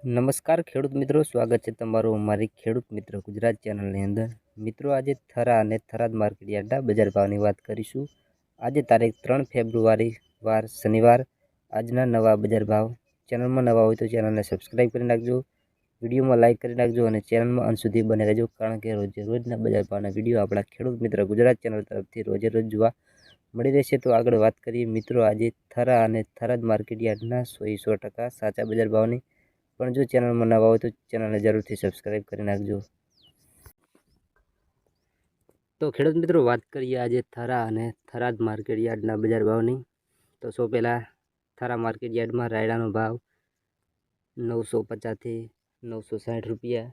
નમસ્કાર ખેડૂત મિત્રો, સ્વાગત છે તમારું મારી ખેડૂત મિત્ર ગુજરાત ચેનલની અંદર. મિત્રો, આજે થરા અને થરાદ માર્કેટ યાર્ડના બજાર ભાવની વાત કરીશું. આજે તારીખ ત્રણ ફેબ્રુઆરી, વાર શનિવાર. આજના નવા બજાર ભાવ. ચેનલમાં નવા હોય તો ચેનલને સબસ્ક્રાઈબ કરી નાખજો. વિડીયોમાં લાઇક કરી નાખજો અને ચેનલમાં અંત સુધી બને રહેજો, કારણ કે રોજે રોજના બજાર ભાવના વીડિયો આપણા ખેડૂત મિત્ર ગુજરાત ચેનલ તરફથી રોજે રોજ જોવા મળી રહેશે. તો આગળ વાત કરીએ મિત્રો, આજે થરા અને થરાદ માર્કેટ યાર્ડના સો સો ટકા સાચા બજાર ભાવની. પણ જો ચેનલમાં નવા હોય તો ચેનલને જરૂરથી સબસ્ક્રાઈબ કરી નાખજો. તો ખેડૂત મિત્રો, વાત કરીએ આજે થરા અને થરાદ માર્કેટ યાર્ડના બજાર ભાવની. તો સૌ પહેલાં થરા માર્કેટ યાર્ડમાં રાયડાનો ભાવ નવસો પચાસથી નવસો સાઠ રૂપિયા.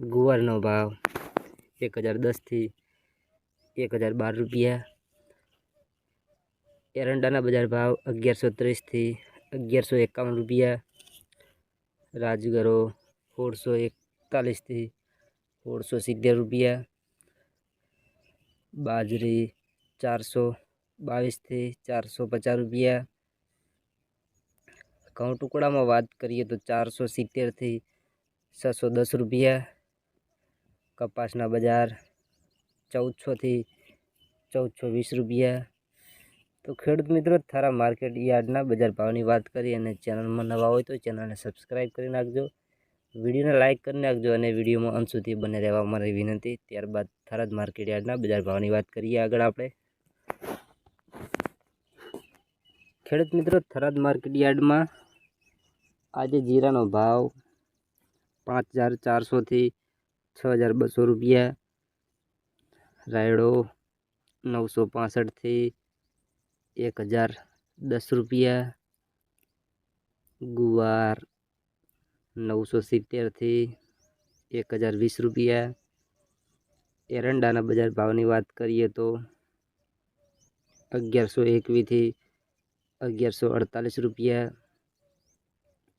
ગુવારનો ભાવ એક હજાર દસથી એક હજાર બાર રૂપિયા. એરંડાના બજાર ભાવ અગિયારસો ત્રીસથી અગિયારસો એકાવન રૂપિયા. રાજગરો સોળસો એકતાલીસથી સોળસો સિત્તેર રૂપિયા. બાજરી ચારસો બાવીસથી ચારસો પચાસ રૂપિયા. ઘઉં ટુકડામાં વાત કરીએ તો ચારસો સિત્તેરથી છસો દસ રૂપિયા. કપાસના બજાર ચૌદસોથી ચૌદસો વીસ રૂપિયા. તો ખેડૂત મિત્રો થારા માર્કેટ યાર્ડના બજાર ભાવની વાત કરી અને ચેનલમાં નવા હોય તો ચેનલને સબસ્ક્રાઈબ કરી નાખજો. વિડીયોને લાઇક કરી નાખજો અને વિડીયોમાં અંત સુધી બને રહેવા મારી વિનંતી. ત્યારબાદ થરાદ માર્કેટ યાર્ડના બજાર ભાવની વાત કરીએ આગળ આપણે. ખેડૂત મિત્રો થરાદ માર્કેટ યાર્ડમાં આજે જીરાનો ભાવ પાંચ હજાર ચારસોથી છ હજાર બસો રૂપિયા. રાયડો નવસો પાસઠથી એક હજાર દસ રૂપિયા. ગુવાર નવસો સિત્તેરથી એક હજાર વીસ રૂપિયા. એરંડાના બજાર ભાવની વાત કરીએ તો અગિયારસો એકવીસથી અગિયારસો અડતાલીસ રૂપિયા.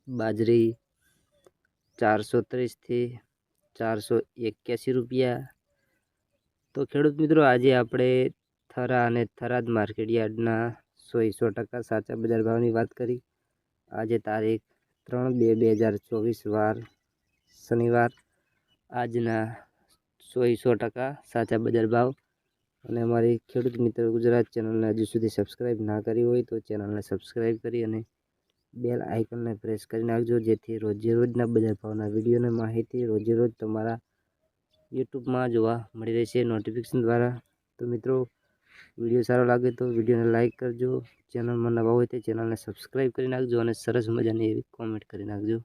બાજરી ચારસો ત્રીસથી ચારસો એક્યાસી રૂપિયા. તો ખેડૂત મિત્રો, આજે આપણે થરા અને થરાદ માર્કેટ યાર્ડના સો સો ટકા સાચા બજાર ભાવની વાત કરી. આજે તારીખ ત્રણ બે બે હજાર ચોવીસ વાર શનિવાર. આજના સો સો ટકા સાચા બજાર ભાવ. અને અમારી ખેડૂત મિત્ર ગુજરાત ચેનલને હજુ સુધી સબસ્ક્રાઈબ ના કરી હોય તો ચેનલને સબસ્ક્રાઈબ કરી અને બેલ આઇકનને પ્રેસ કરી નાખજો. જેથી રોજે રોજના બજાર ભાવના વિડીયોને માહિતી રોજે રોજ તમારા યુટ્યુબમાં જોવા મળી રહેશે. નોટિફિકેશન દ્વારા તો મિત્રો વીડિયો સારો લાગે તો વિડીયોને લાઇક કરજો. ચેનલમાં નવા હોય તો ચેનલને સબસ્ક્રાઈબ કરી નાખજો અને સરસ મજાની એવી કોમેન્ટ કરી નાખજો.